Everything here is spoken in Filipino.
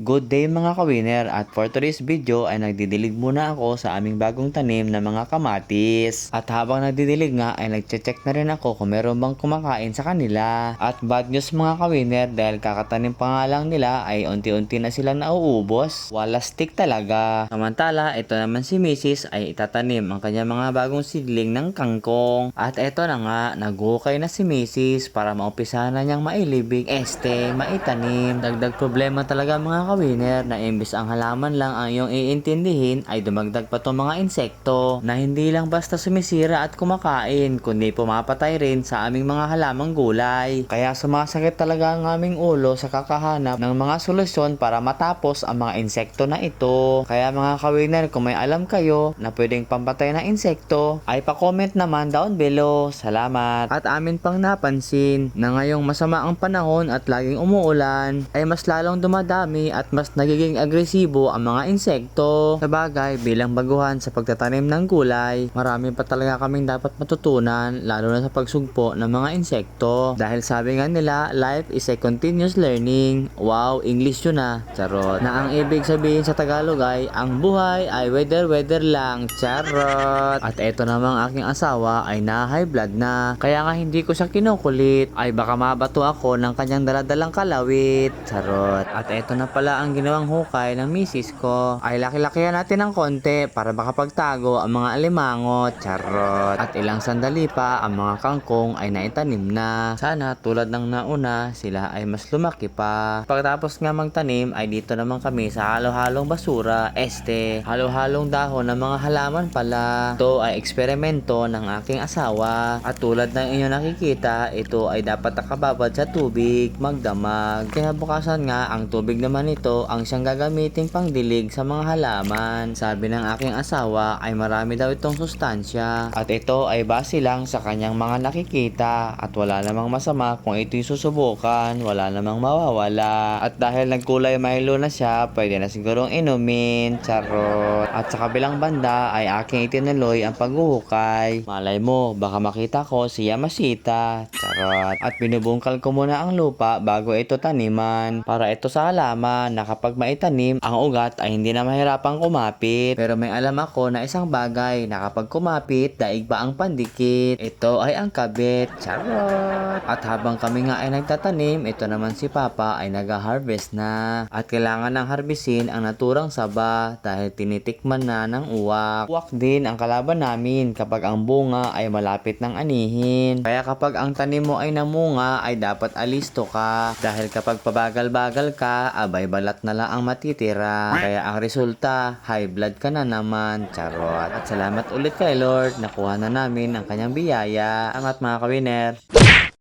Good day mga kawiner at for today's video ay nagdidilig muna ako sa aming bagong tanim na mga kamatis. At habang nagdidilig nga ay nagche-check na rin ako kung meron bang kumakain sa kanila. At bad news mga kawiner dahil kakatanim pa nga lang nila ay unti-unti na silang nauubos. Wala stick talaga. Samantala ito naman si Mrs. ay itatanim ang kanyang mga bagong sidling ng kangkong. At eto na nga nagukay na si Mrs. para maumpisahan na niyang mailibig este maitanim. Dagdag problema talaga mga kawiner na imbis ang halaman lang ang iyong iintindihin ay dumagdag pa tong mga insekto na hindi lang basta sumisira at kumakain kundi pumapatay rin sa aming mga halamang gulay. Kaya sumasakit talaga ang aming ulo sa kakahanap ng mga solusyon para matapos ang mga insekto na ito. Kaya mga kawiner kung may alam kayo na pwedeng pampatay na insekto ay pa-comment naman down below. Salamat. At amin pang napansin na ngayong masama ang panahon at laging umuulan ay mas lalong dumadami at mas nagiging agresibo ang mga insekto. Sa bagay, bilang baguhan sa pagtatanim ng gulay, marami pa talaga kaming dapat matutunan lalo na sa pagsugpo ng mga insekto. Dahil sabi nga nila, life is a continuous learning. Wow, English yun ah. Charot. Na ang ibig sabihin sa Tagalog ay, ang buhay ay weather-weather lang. Charot. At eto namang aking asawa ay na high blood na. Kaya nga hindi ko siya kinukulit. Ay baka mabato ako ng kanyang daladalang kalawit. Charot. At eto na pala ang ginawang hukay ng misis ko. Ay laki-lakihan natin ng konti para makapagtago ang mga alimangot. Charot. At ilang sandali pa ang mga kangkong ay naitanim na. Sana tulad ng nauna sila ay mas lumaki pa. Pagkatapos nga magtanim ay dito naman kami sa halo-halong basura. Este, halo-halong dahon ng mga halaman pala. Ito ay eksperimento ng aking asawa. At tulad ng inyo nakikita, ito ay dapat nakababad sa tubig, magdamag. Kaya bukasan nga, ang tubig naman ito ang siyang gagamitin pang dilig sa mga halaman. Sabi ng aking asawa ay marami daw itong sustansya. At ito ay base lang sa kanyang mga nakikita. At wala namang masama kung ito'y susubukan. Wala namang mawawala. At dahil nagkulay Milo na siya, pwede na sigurong inumin. Charot. At sa kabilang banda ay aking itinuloy ang paghuhukay. Malay mo, baka makita ko si Yamashita. Charot. At binubungkal ko muna ang lupa bago ito taniman. Para ito sa halaman na kapag maitanim, ang ugat ay hindi na mahirapang kumapit. Pero may alam ako na isang bagay na kapag kumapit, daig pa ang pandikit. Ito ay ang kabit. Charot. At habang kami nga ay nagtatanim, ito naman si Papa ay nag-harvest na. At kailangan ng harbisin ang naturang saba dahil tinitikman na ng uwak. Uwak din ang kalaban namin kapag ang bunga ay malapit ng anihin. Kaya kapag ang tanim mo ay namunga ay dapat alisto ka. Dahil kapag pabagal-bagal ka, abay balat na lang ang matitira. Kaya ang resulta, high blood ka na naman. Charot. At salamat ulit kay Lord, nakuha na namin ang kanyang biyaya. Angat mga kawiner.